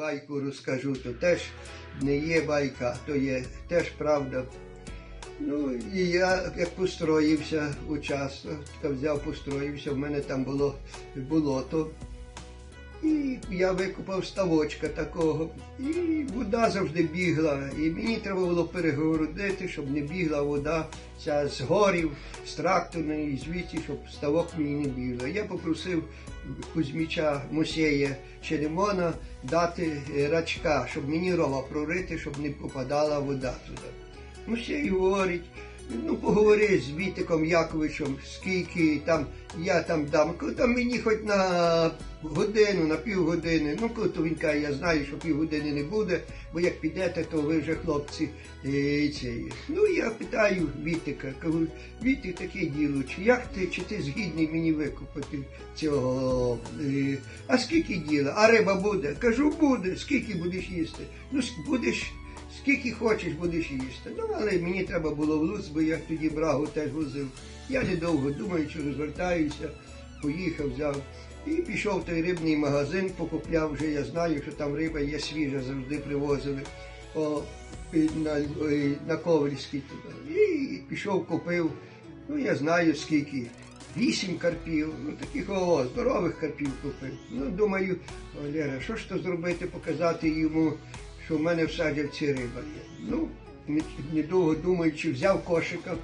байку розкажу, то теж не є байка, то є теж правда. Ну і я як построївся учасно, взяв, построївся, в мене там було болото. І я викопав ставочка такого, і вода завжди бігла. І мені треба було перегородити, щоб не бігла вода ця з горів, з тракторної, звідти, щоб ставок мені не бігла. Я попросив Кузьміча Мусея Черемона дати е, рачка, щоб мені рова прорити, щоб не попадала вода туди. Мусей говорить, ну поговори з Вітиком Яковичем, скільки там я там дам. Там мені хоч на годину, на півгодини. Ну, коли то він каже, я знаю, що півгодини не буде, бо як підете, то ви вже хлопці е, ці. Ну я питаю Вітика, кажу, Вітик таке діло, чи як ти, чи ти згідний мені викупити цього? Е, а скільки діла? А риба буде? Кажу, буде. Скільки будеш їсти? Ну, будеш. Скільки хочеш, будеш їсти. Ну, але мені треба було в Луц, бо я тоді брагу теж возив. Я недовго думаючи, розвертаюся, поїхав, взяв. І пішов в той рибний магазин, покупляв вже, я знаю, що там риба є свіжа, завжди привозили о, на, на Ковальській. І пішов, купив, ну я знаю скільки. Вісім карпів, ну таких о, здорових карпів купив. Ну, думаю, Олега, що ж то зробити, показати йому, що в мене в саджавці риба є. Ну, недовго думаючи, взяв кошика,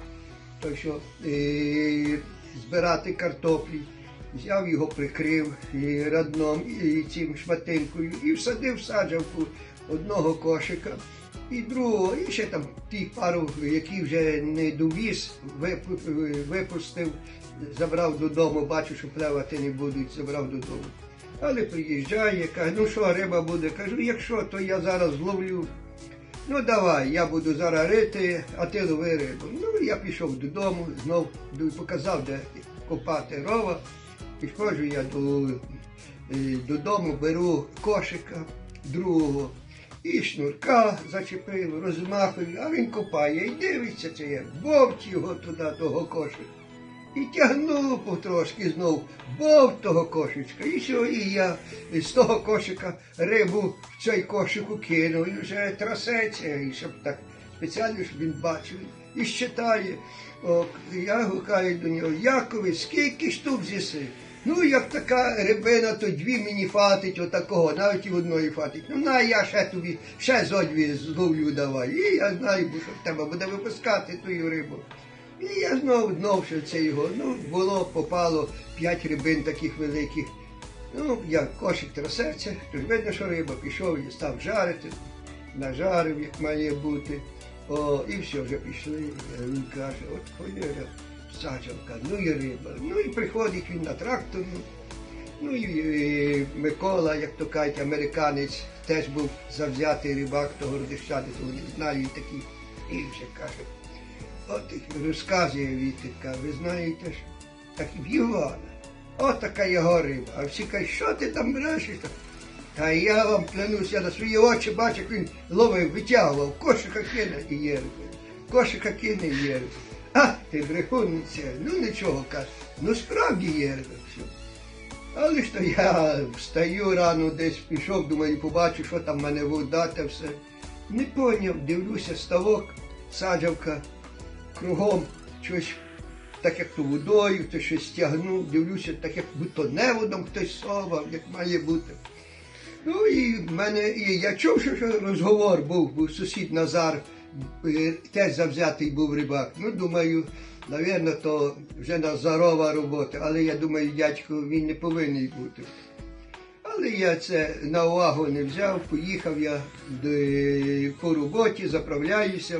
то що е, збирати картоплі, взяв його, прикрив і радном і цим шматинкою і всадив саджавку одного кошика. І другого, і ще там ті пару, які вже не довіз, випустив, забрав додому, бачу, що плавати не будуть, забрав додому. Але приїжджає, каже, ну що, риба буде? Кажу, якщо, то я зараз зловлю. Ну давай, я буду зараз рити, а ти лови рибу. Ну я пішов додому, знов показав, де копати рова. Підходжу я до, е, додому, беру кошика другого і шнурка зачепив, розмахую, а він копає і дивиться це як бовть його туди, того кошика. І тягнув потрошки знов бов того кошечка. І що, і я з того кошика рибу в цей кошику кинув і вже трасеться, і щоб так спеціально, щоб він бачив і щитає. О, я гукаю до нього, Якове, скільки штук з'їси? Ну, як така рибина, то дві мені фатить отакого, навіть і одної фатить. Ну, на, я ще тобі, ще зо дві зловлю давай. І я знаю, що в тебе буде випускати ту рибу. І я знову знов що це його. Ну, було, попало п'ять рибин таких великих. Ну, я кошик трасеться, тож видно, що риба пішов і став жарити, нажарив, як має бути. О, і все, вже пішли. Він каже, от холєра, саджавка, ну і риба. Ну і приходить він на трактор. Ну і, Микола, як то кажуть, американець, теж був завзятий рибак того родищани, то не знаю, і такий. І вже каже, От розказує Вітика, ви знаєте ж, так в Івана, от така його риба. А всі кажуть, що ти там брешеш? Та я вам клянусь, я на свої очі бачу, як він ловив, витягував, кошика кине і є. Кошика кине і є. А, ти брехунниця, ну нічого каже, ну справді є. Все. Але ж то я встаю рано, десь пішов, думаю, побачу, що там в мене вода та все. Не поняв, дивлюся, ставок, саджавка, кругом щось, так як то водою, хтось щось стягнув, дивлюся, так як будто неводом хтось совав, як має бути. Ну і в мене, і я чув, що, розговор був, був сусід Назар, е, теж завзятий був рибак. Ну, думаю, напевно, то вже Назарова робота, але я думаю, дядько, він не повинен бути. Але я це на увагу не взяв, поїхав я до- по роботі, заправляюся.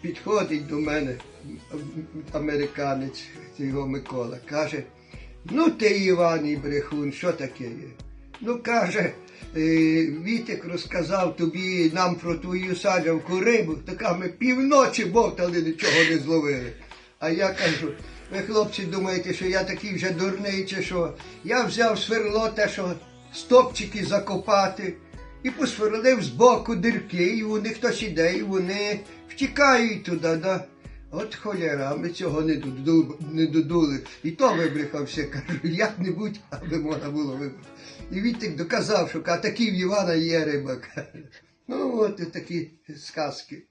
Підходить до мене американець, його Микола, каже, ну ти Іван і брехун, що таке є? Ну каже, е, Вітик розказав тобі нам про твою саджавку рибу, така ми півночі бовтали, нічого не зловили. А я кажу, ви хлопці думаєте, що я такий вже дурний чи що? Я взяв сверло те, що стопчики закопати, і посверлив з боку дірки, і вони хтось іде, і вони втікають туди. Да? От холєра, ми цього не, додули, не додули. І то вибрехався, кажу, як-небудь, аби можна було вибрати. І Вітик доказав, що каже, такі в Івана є риба. каже. Ну, от такі сказки.